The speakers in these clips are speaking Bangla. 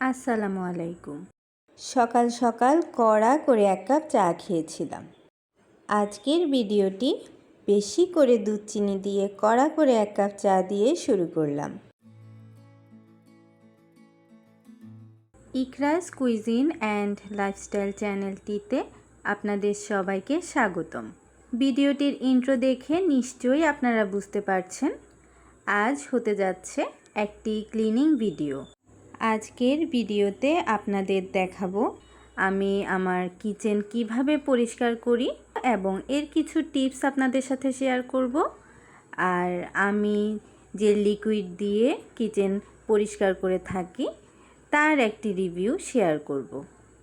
আসসালামু আলাইকুম। সকাল সকাল কড়া করে এক কাপ চা খেয়েছিলাম। আজকের ভিডিওটি বেশি করে দুধ চিনি দিয়ে কড়া করে এক কাপ চা দিয়ে শুরু করলাম। ইকরাস কুইজিন অ্যান্ড লাইফস্টাইল চ্যানেলটিতে আপনাদের সবাইকে স্বাগতম। ভিডিওটির ইন্ট্রো দেখে নিশ্চয়ই আপনারা বুঝতে পারছেন। আজ হতে যাচ্ছে একটি ক্লিনিং ভিডিও। আজকের ভিডিওতে আপনাদের দেখাবো আমি আমার কিচেন কীভাবে পরিষ্কার করি এবং এর কিছু টিপস আপনাদের সাথে শেয়ার করব। আর আমি যে লিকুইড দিয়ে কিচেন পরিষ্কার করে থাকি, তার একটি রিভিউ শেয়ার করব।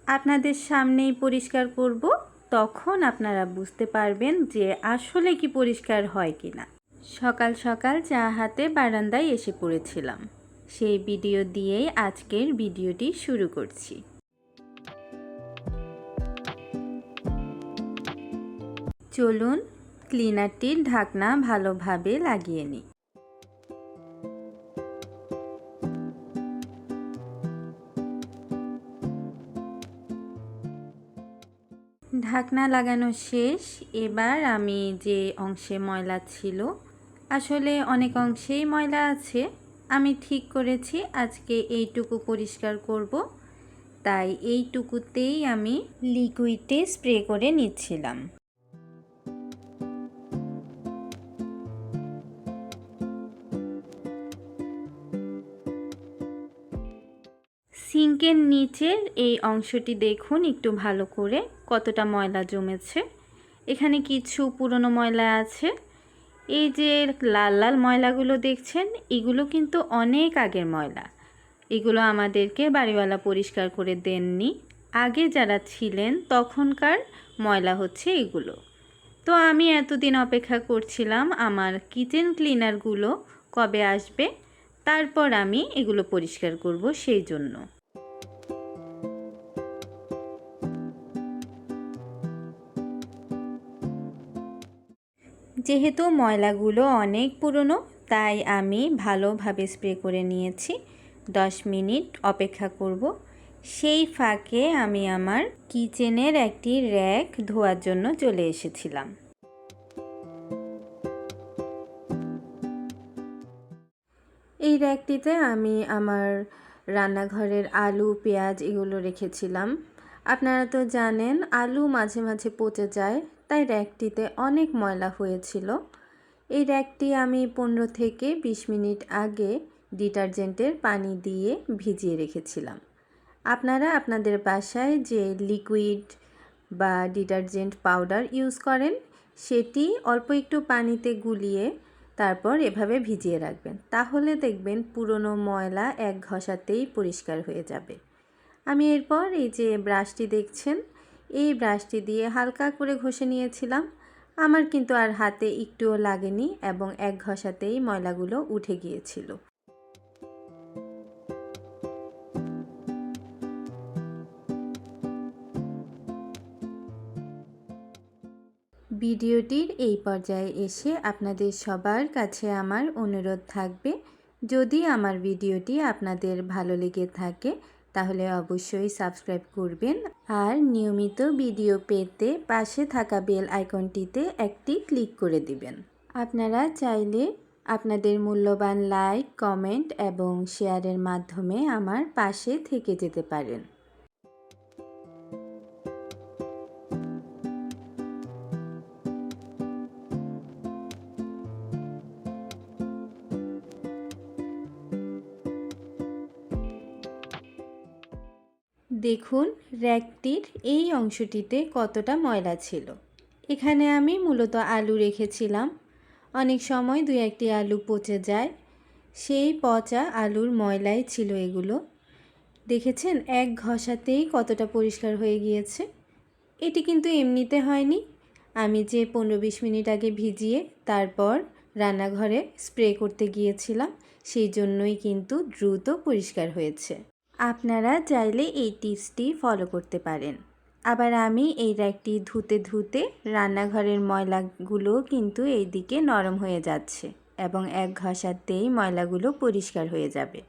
আপনাদের সামনেই পরিষ্কার করব, তখন আপনারা বুঝতে পারবেন যে আসলে কি পরিষ্কার হয় কি না সকাল সকাল চা হাতে বারান্দায় এসে পড়েছিলাম। সেই ভিডিও দিয়েই আজকের ভিডিওটি শুরু করছি। চলুন ক্লিনারটির ঢাকনা ভালোভাবে লাগিয়ে নিই। ঢাকনা লাগানো শেষ। এবার আমি যে অংশে ময়লা ছিল, আসলে অনেক অংশেই ময়লা আছে। আমি ঠিক করেছি, আজকে এইটুকু পরিষ্কার করব। তাই এইটুকুতেই আমি লিকুইডে স্প্রে করে নিচ্ছিলাম। সিঙ্কের নিচের এই অংশটি দেখুন একটু ভালো করে, কতটা ময়লা জমেছে। এখানে কিছু পুরনো ময়লা আছে। এই যে লাল লাল ময়লাগুলো দেখছেন, এগুলো কিন্তু অনেক আগের ময়লা। এগুলো আমাদেরকে বাড়িওয়ালা পরিষ্কার করে দেননি। আগে যারা ছিলেন তখনকার ময়লা হচ্ছে এগুলো। তো আমি এতদিন অপেক্ষা করছিলাম আমার কিচেন ক্লিনারগুলো কবে আসবে, তারপর আমি এগুলো পরিষ্কার করব সেই জন্য। যেহেতু ময়লাগুলো অনেক পুরনো, তাই আমি ভালোভাবে স্প্রে করে নিয়েছি। দশ মিনিট অপেক্ষা করব। সেই ফাঁকে আমি আমার কিচেনের একটি র্যাক ধোয়ার জন্য চলে এসেছিলাম। এই র্যাকটিতে আমি আমার রান্নাঘরের আলু, পেঁয়াজ এগুলো রেখেছিলাম। আপনারা তো জানেন, আলু মাঝে মাঝে পচে যায়। তাই র্যাকটিতে অনেক ময়লা হয়েছিল। এই র্যাকটি আমি পনেরো থেকে বিশ মিনিট আগে ডিটারজেন্টের পানি দিয়ে ভিজিয়ে রেখেছিলাম। আপনারা আপনাদের বাসায় যে লিকুইড বা ডিটারজেন্ট পাউডার ইউজ করেন, সেটি অল্প একটু পানিতে গুলিয়ে তারপর এভাবে ভিজিয়ে রাখবেন। তাহলে দেখবেন পুরনো ময়লা এক ঘষাতেই পরিষ্কার হয়ে যাবে। আমি এরপর এই যে ব্রাশটি দেখছেন এই ব্রাশটি দিয়ে হালকা করে ঘষে নিয়েছিলাম। আমার কিন্তু আর হাতে একটুও লাগেনি এবং এক ঘষাতেই ময়লাগুলো উঠে গিয়েছিল। ভিডিওটির এই পর্যায়ে এসে আপনাদের সবার কাছে আমার অনুরোধ থাকবে, যদি আমার ভিডিওটি আপনাদের ভালো লেগে থাকে তাহলে অবশ্যই সাবস্ক্রাইব করবেন। আর নিয়মিত ভিডিও পেতে পাশে থাকা বেল আইকনটিতে একটি ক্লিক করে দিবেন। আপনারা চাইলে আপনাদের মূল্যবান লাইক, কমেন্ট এবং শেয়ারের মাধ্যমে আমার পাশে থেকে যেতে পারেন। দেখুন, র্যাকটির এই অংশটিতে কতটা ময়লা ছিল। এখানে আমি মূলত আলু রেখেছিলাম। অনেক সময় দু একটি আলু পচে যায়। সেই পচা আলুর ময়লাই ছিল এগুলো। দেখেছেন, এক ঘষাতেই কতটা পরিষ্কার হয়ে গিয়েছে। এটি কিন্তু এমনিতে হয়নি। আমি যে পনেরো বিশ মিনিট আগে ভিজিয়ে তারপর রান্নাঘরে স্প্রে করতে গিয়েছিলাম, সেই জন্যই কিন্তু দ্রুত পরিষ্কার হয়েছে। আপনারা চাইলে এই টিপসটি ফলো করতে পারেন। আবার আমি এই র্যাকটি ধুতে ধুতে রান্নাঘরের ময়লাগুলো কিন্তু এই দিকে নরম হয়ে যাচ্ছে এবং এক ঘষাতেই ময়লাগুলো পরিষ্কার হয়ে যাবে।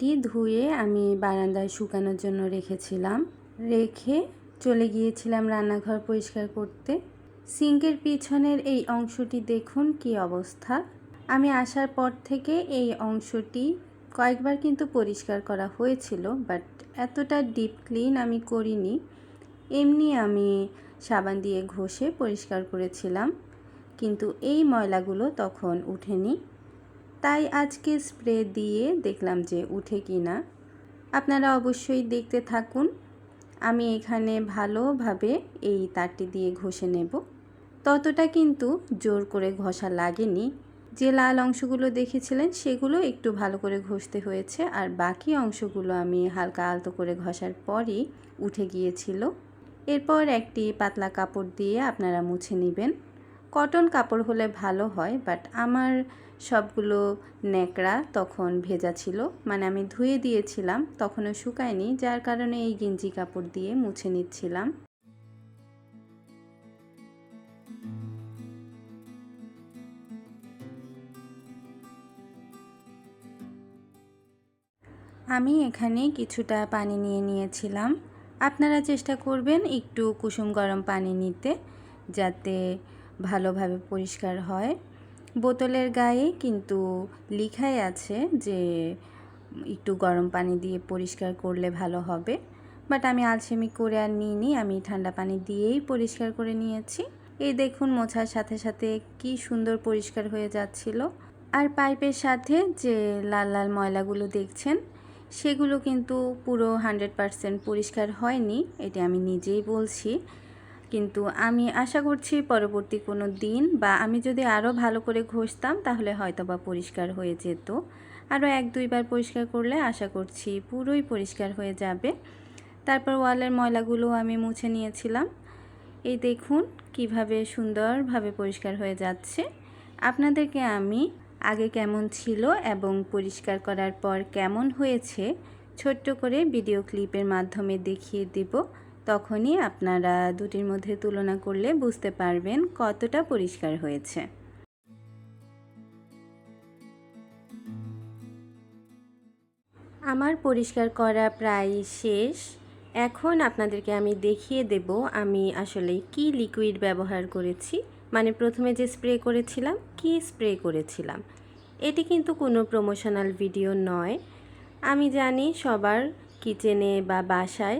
র্যাকটি ধুয়ে আমি বারান্দায় শুকানোর জন্য রেখেছিলাম। রেখে চলে গিয়েছিলাম রান্নাঘর পরিষ্কার করতে। সিঙ্কের পিছনের এই অংশটি দেখুন কি অবস্থা। আমি আসার পর থেকে এই অংশটি কয়েকবার কিন্তু পরিষ্কার করা হয়েছিল, বাট এতটা ডিপ ক্লিন আমি করিনি। এমনি আমি সাবান দিয়ে ঘষে পরিষ্কার করেছিলাম, কিন্তু এই ময়লাগুলো তখন উঠেনি। তাই আজকে স্প্রে দিয়ে দেখলাম যে উঠে কি না। আপনারা অবশ্যই দেখতে থাকুন। আমি এখানে ভালোভাবে এই তারটি দিয়ে ঘষে নেব। ততটা কিন্তু জোর করে ঘষা লাগেনি। যে লাল অংশগুলো দেখেছিলেন, সেগুলো একটু ভালো করে ঘষতে হয়েছে। আর বাকি অংশগুলো আমি হালকা আলতো করে ঘষার পরই উঠে গিয়েছিল। এরপর একটি পাতলা কাপড় দিয়ে আপনারা মুছে নেবেন। কটন কাপড় হলে ভালো হয়, বাট আমার সবগুলো ন্যাকড়া তখন ভেজা ছিল। মানে আমি ধুয়ে দিয়েছিলাম, তখনও শুকায়নি, যার কারণে এই গেঞ্জি কাপড় দিয়ে মুছে নিচ্ছিলাম। আমি এখানে কিছুটা পানি নিয়ে নিয়েছিলাম। আপনারা চেষ্টা করবেন একটু কুসুম গরম পানি নিতে, যাতে ভালোভাবে পরিষ্কার হয়। বোতলের গায়ে কিন্তু লিখাই আছে যে একটু গরম পানি দিয়ে পরিষ্কার করলে ভালো হবে। বাট আমি আলসেমি করে আর নিইনি, আমি ঠান্ডা পানি দিয়েই পরিষ্কার করে নিয়েছি। এই দেখুন মোছার সাথে সাথে কি সুন্দর পরিষ্কার হয়ে যাচ্ছিল। আর পাইপের সাথে যে লাল লাল ময়লাগুলো দেখছেন, সেগুলো কিন্তু পুরো হান্ড্রেড পারসেন্ট পরিষ্কার হয়নি, এটি আমি নিজেই বলছি। কিন্তু আমি আশা করছি পরবর্তী কোনো দিন বা আমি যদি আরও ভালো করে ঘষতাম তাহলে হয়তো বা পরিষ্কার হয়ে যেত। আরও এক দুইবার পরিষ্কার করলে আশা করছি পুরোই পরিষ্কার হয়ে যাবে। তারপর ওয়ালের ময়লাগুলো আমি মুছে নিয়েছিলাম। এই দেখুন কীভাবে সুন্দরভাবে পরিষ্কার হয়ে যাচ্ছে। আপনাদেরকে আমি আগে কেমন ছিল এবং পরিষ্কার করার পর কেমন হয়েছে ছোট্ট করে ভিডিও ক্লিপের মাধ্যমে দেখিয়ে দেব। তখনই আপনারা দুটির মধ্যে তুলনা করলে বুঝতে পারবেন কতটা পরিষ্কার হয়েছে। আমার পরিষ্কার করা প্রায় শেষ। এখন আপনাদেরকে আমি দেখিয়ে দেব আমি আসলে কি লিকুইড ব্যবহার করেছি। মানে প্রথমে যে স্প্রে করেছিলাম, কি স্প্রে করেছিলাম। এটি কিন্তু কোনো প্রমোশনাল ভিডিও নয়। আমি জানি সবার কিচেনে বা বাসায়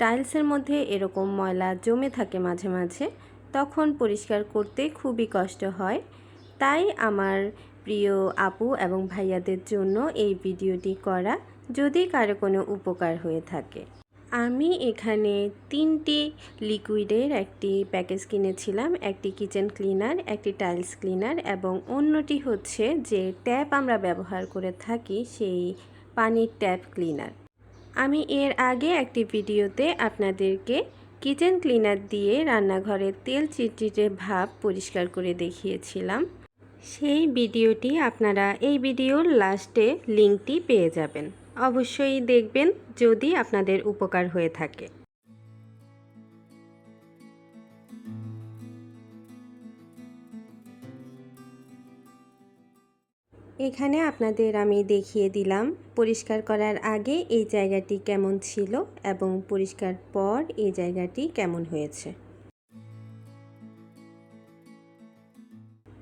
টাইলসের মধ্যে এরকম ময়লা জমে থাকে মাঝে মাঝে, তখন পরিষ্কার করতে খুবই কষ্ট হয়। তাই আমার প্রিয় আপু এবং ভাইয়াদের জন্য এই ভিডিওটি করা যদি কারও কোনো উপকার হয়ে থাকে। আমি এখানে তিনটি লিকুইডের একটি প্যাকেজ কিনেছিলাম, একটি কিচেন ক্লিনার, একটি টাইলস ক্লিনার এবং অন্যটি হচ্ছে যে ট্যাপ আমরা ব্যবহার করে থাকি সেই পানির ট্যাপ ক্লিনার। আমি এর আগে একটি ভিডিওতে আপনাদেরকে কিচেন ক্লিনার দিয়ে রান্নাঘরের তেল চিটচিটে ভাব পরিষ্কার করে দেখিয়েছিলাম। সেই ভিডিওটি আপনারা এই ভিডিওর লাস্টে লিঙ্কটি পেয়ে যাবেন। অবশ্যই দেখবেন যদি আপনাদের উপকার হয়ে থাকে। এখানে আপনাদের আমি দেখিয়ে দিলাম পরিষ্কার করার আগে এই জায়গাটি কেমন ছিল এবং পরিষ্কার পর এই জায়গাটি কেমন হয়েছে।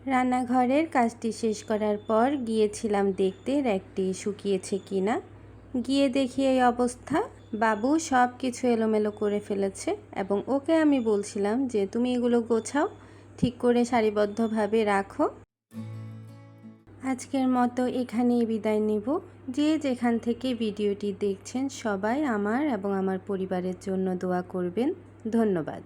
রান্নাঘরের কাজটি শেষ করার পর গিয়েছিলাম দেখতে র্যাকটি শুকিয়েছে কিনা। গিয়ে দেখি এই অবস্থা। বাবু সব কিছু এলোমেলো করে ফেলেছে এবং ওকে আমি বলছিলাম যে, তুমি এগুলো গোছাও, ঠিক করে সারিবদ্ধভাবে রাখো। আজকের মতো এখানেই বিদায় নেব। যে যেখান থেকে ভিডিওটি দেখছেন সবাই আমার এবং আমার পরিবারের জন্য দোয়া করবেন। ধন্যবাদ।